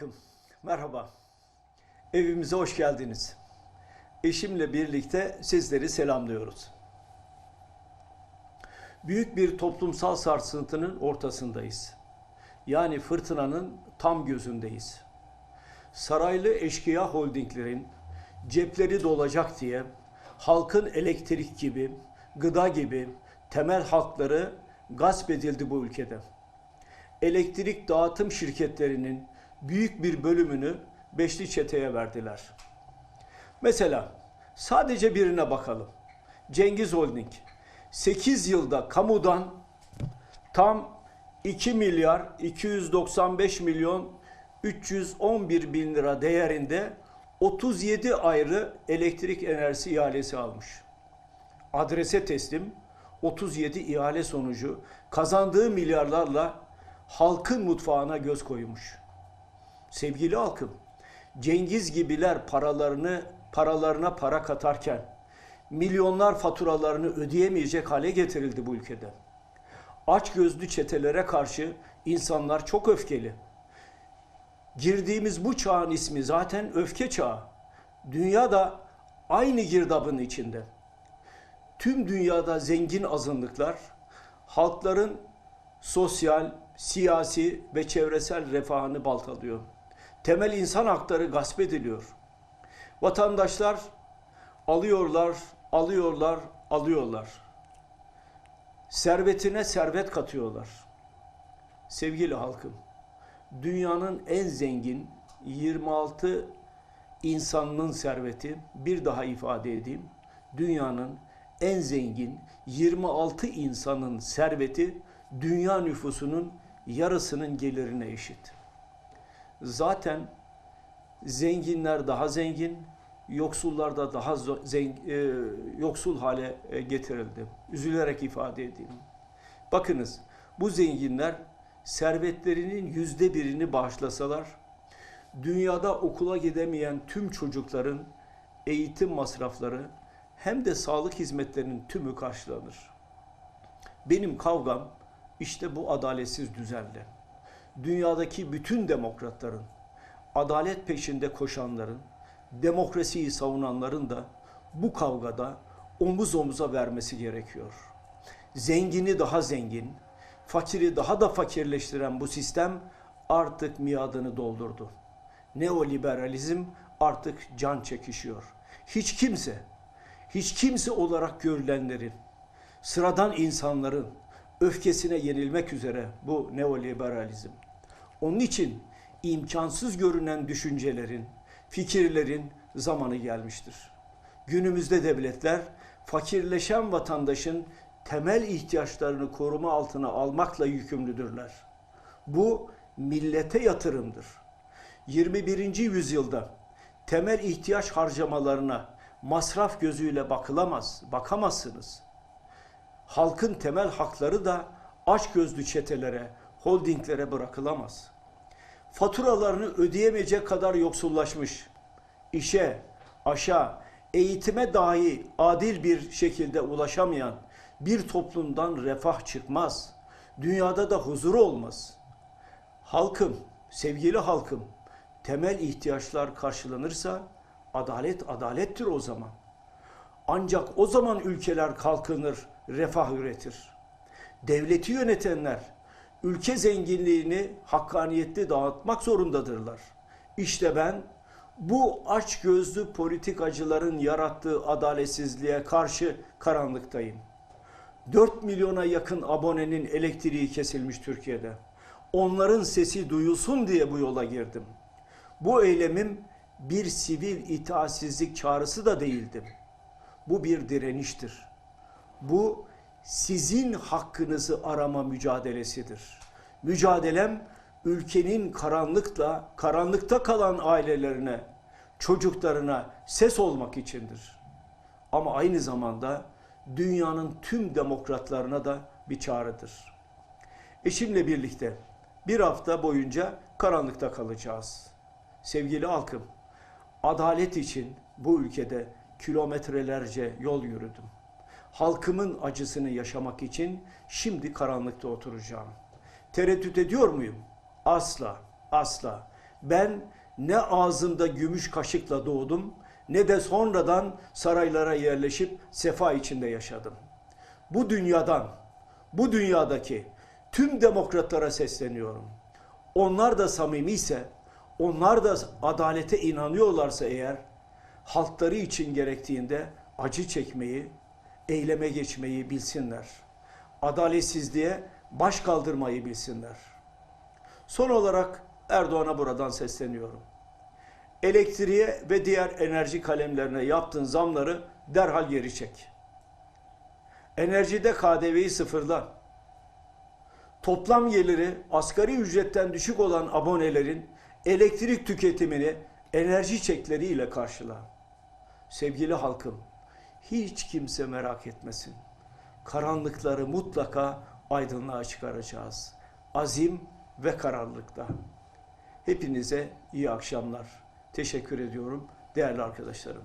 halkım, merhaba. Evimize hoş geldiniz. Eşimle birlikte sizleri selamlıyoruz. Büyük bir toplumsal sarsıntının ortasındayız. Yani fırtınanın tam gözündeyiz. Saraylı eşkıya holdinglerin cepleri dolacak diye halkın elektrik gibi, gıda gibi temel hakları gasp edildi bu ülkede elektrik dağıtım şirketlerinin büyük bir bölümünü beşli çeteye verdiler. Mesela sadece birine bakalım. Cengiz Holding 8 yılda kamudan tam 2 milyar 295 milyon 311 bin lira değerinde 37 ayrı elektrik enerjisi ihalesi almış adrese teslim 37 ihale sonucu kazandığı milyarlarla halkın mutfağına göz koymuş. Sevgili halkım, Cengiz gibiler paralarını paralarına para katarken milyonlar faturalarını ödeyemeyecek hale getirildi bu ülkede. Aç gözlü çetelere karşı insanlar çok öfkeli. Girdiğimiz bu çağın ismi zaten öfke çağı. Dünya da aynı girdabın içinde tüm dünyada zengin azınlıklar halkların sosyal, siyasi ve çevresel refahını baltalıyor. Temel insan hakları gasp ediliyor. Vatandaşlar alıyorlar, alıyorlar, alıyorlar. Servetine servet katıyorlar. Sevgili halkım, dünyanın en zengin 26 insanının serveti bir daha ifade edeyim. Dünyanın en zengin 26 insanın serveti dünya nüfusunun yarısının gelirine eşit. Zaten zenginler daha zengin, yoksullar da daha zo- zeng- e, yoksul hale e, getirildi. Üzülerek ifade edeyim. Bakınız bu zenginler servetlerinin yüzde birini bağışlasalar, dünyada okula gidemeyen tüm çocukların eğitim masrafları hem de sağlık hizmetlerinin tümü karşılanır. Benim kavgam işte bu adaletsiz düzenle. Dünyadaki bütün demokratların, adalet peşinde koşanların, demokrasiyi savunanların da bu kavgada omuz omuza vermesi gerekiyor. Zengini daha zengin, fakiri daha da fakirleştiren bu sistem artık miadını doldurdu. Neoliberalizm artık can çekişiyor. Hiç kimse hiç kimse olarak görülenlerin, sıradan insanların öfkesine yenilmek üzere bu neoliberalizm. Onun için imkansız görünen düşüncelerin, fikirlerin zamanı gelmiştir. Günümüzde devletler fakirleşen vatandaşın temel ihtiyaçlarını koruma altına almakla yükümlüdürler. Bu millete yatırımdır. 21. yüzyılda temel ihtiyaç harcamalarına masraf gözüyle bakılamaz, bakamazsınız. Halkın temel hakları da aç gözlü çetelere, holdinglere bırakılamaz. Faturalarını ödeyemeyecek kadar yoksullaşmış, işe, aşağı, eğitime dahi adil bir şekilde ulaşamayan bir toplumdan refah çıkmaz. Dünyada da huzur olmaz. Halkım, sevgili halkım, temel ihtiyaçlar karşılanırsa adalet adalettir o zaman. Ancak o zaman ülkeler kalkınır, refah üretir. Devleti yönetenler ülke zenginliğini hakkaniyetli dağıtmak zorundadırlar. İşte ben bu aç gözlü politikacıların yarattığı adaletsizliğe karşı karanlıktayım. 4 milyona yakın abonenin elektriği kesilmiş Türkiye'de. Onların sesi duyulsun diye bu yola girdim. Bu eylemim bir sivil itaatsizlik çağrısı da değildi. Bu bir direniştir. Bu sizin hakkınızı arama mücadelesidir. Mücadelem ülkenin karanlıkla, karanlıkta kalan ailelerine, çocuklarına ses olmak içindir. Ama aynı zamanda dünyanın tüm demokratlarına da bir çağrıdır. Eşimle birlikte bir hafta boyunca karanlıkta kalacağız. Sevgili halkım, adalet için bu ülkede kilometrelerce yol yürüdüm. Halkımın acısını yaşamak için şimdi karanlıkta oturacağım. Tereddüt ediyor muyum? Asla, asla. Ben ne ağzımda gümüş kaşıkla doğdum ne de sonradan saraylara yerleşip sefa içinde yaşadım. Bu dünyadan, bu dünyadaki tüm demokratlara sesleniyorum. Onlar da samimi ise, onlar da adalete inanıyorlarsa eğer, halkları için gerektiğinde acı çekmeyi, eyleme geçmeyi bilsinler. Adaletsizliğe baş kaldırmayı bilsinler. Son olarak Erdoğan'a buradan sesleniyorum. Elektriğe ve diğer enerji kalemlerine yaptığın zamları derhal geri çek. Enerjide KDV'yi sıfırla. Toplam geliri asgari ücretten düşük olan abonelerin elektrik tüketimini enerji çekleriyle karşıla. Sevgili halkım, hiç kimse merak etmesin. Karanlıkları mutlaka aydınlığa çıkaracağız. Azim ve kararlılıkla. Hepinize iyi akşamlar. Teşekkür ediyorum değerli arkadaşlarım.